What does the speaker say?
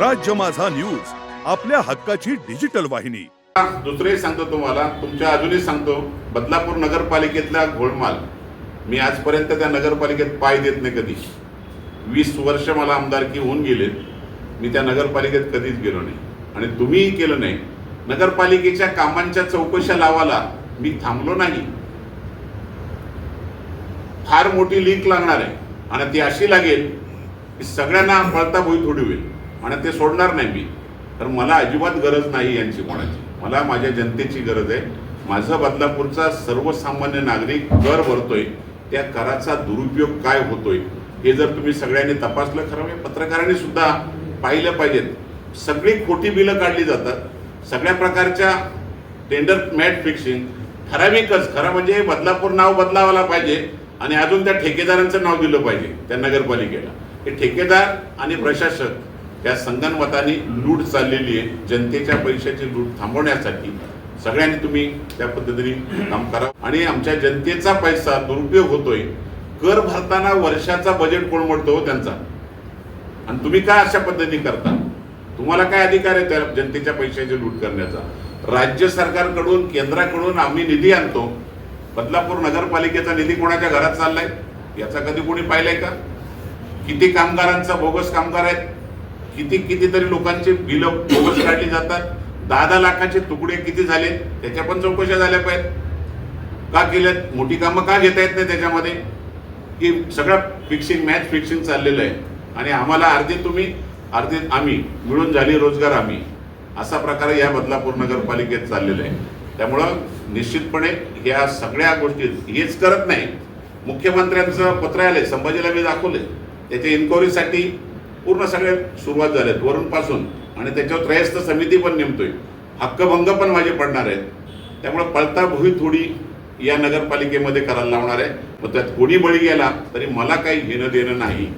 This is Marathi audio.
राज्य माझा न्यूज आपल्या हक्काची डिजिटल वाहिनी. दुसरे सांगतो तुम्हाला तुमच्या अजूनही सांगतो बदलापूर नगरपालिकेतला घोळमाल मी आजपर्यंत त्या नगरपालिकेत पाय देत नाही कधी वीस वर्ष मला आमदारकी होऊन गेलेत मी त्या नगरपालिकेत कधीच गेलो नाही. आणि तुम्हीही केलं नाही. नगरपालिकेच्या कामांच्या चौकशा लावाला मी थांबलो नाही. फार मोठी लीक लागणार आहे. आणि ती अशी लागेल की सगळ्यांना पळता होईल थोडी होईल. आणि ते सोडणार नाही मी. तर मला अजिबात गरज नाही यांची कोणाची. मला माझ्या जनतेची गरज आहे. माझं बदलापूरचा सर्वसामान्य नागरिक कर भरतोय त्या कराचा दुरुपयोग काय होतोय हे जर तुम्ही सगळ्यांनी तपासलं खरं म्हणजे पत्रकारांनी सुद्धा पाहिलं पाहिजेत. सगळी खोटी बिलं काढली जातात. सगळ्या प्रकारच्या टेंडर मॅट फिक्सिंग ठराविकच खरं म्हणजे बदलापूर नाव बदलावायला पाहिजे आणि अजून त्या ठेकेदारांचं नाव दिलं पाहिजे त्या नगरपालिकेला. हे ठेकेदार आणि प्रशासक या संगणमताने लूट चाललेली आहे. जनतेच्या पैशाची लूट थांबवण्यासाठी सगळ्यांनी तुम्ही त्या पद्धतीने काम करा. आणि आमच्या जनतेचा पैसा दुरुपयोग होतोय. कर भरताना वर्षाचा बजेट कोण हो त्यांचा? आणि तुम्ही काय अशा पद्धतीने करता? तुम्हाला काय अधिकार आहे त्या जनतेच्या पैशाची लूट करण्याचा? राज्य सरकारकडून केंद्राकडून आम्ही निधी आणतो. बदलापूर नगरपालिकेचा निधी कोणाच्या घरात चाललाय? याचा कधी कोणी पाहिलंय का? किती कामगारांचा बोगस कामगार आहेत? किती कितीतरी लोकांची बिलं बोगस काढली जातात. दहा दहा लाखाचे तुकडे किती झाले? त्याच्या पण चौकशा झाल्या पाहिजेत. का केल्यात? मोठी कामं का घेता येत नाही त्याच्यामध्ये? की सगळं फिक्सिंग मॅच फिक्सिंग चाललेलं आहे. आणि आम्हाला अर्धे तुम्ही अर्धे आम्ही मिळून झाली रोजगार आम्ही. असा प्रकार या बदलापूर नगरपालिकेत चाललेला आहे. त्यामुळं निश्चितपणे या सगळ्या गोष्टी हेच करत नाही मुख्यमंत्र्यांचं पत्र आलंय संभाजीला मी दाखवले त्याच्या इन्क्वायरीसाठी पूर्ण सगळे सुरुवात झाल्यात वरूनपासून आणि त्याच्यावर त्रयस्थ समिती पण नेमतोय. हक्कभंग पण माझे पडणार आहेत. त्यामुळे पळता भुई थोडी या नगरपालिकेमध्ये करायला लावणार आहे. मग त्यात कोणी बळी गेला तरी मला काही घेणं देणं नाही.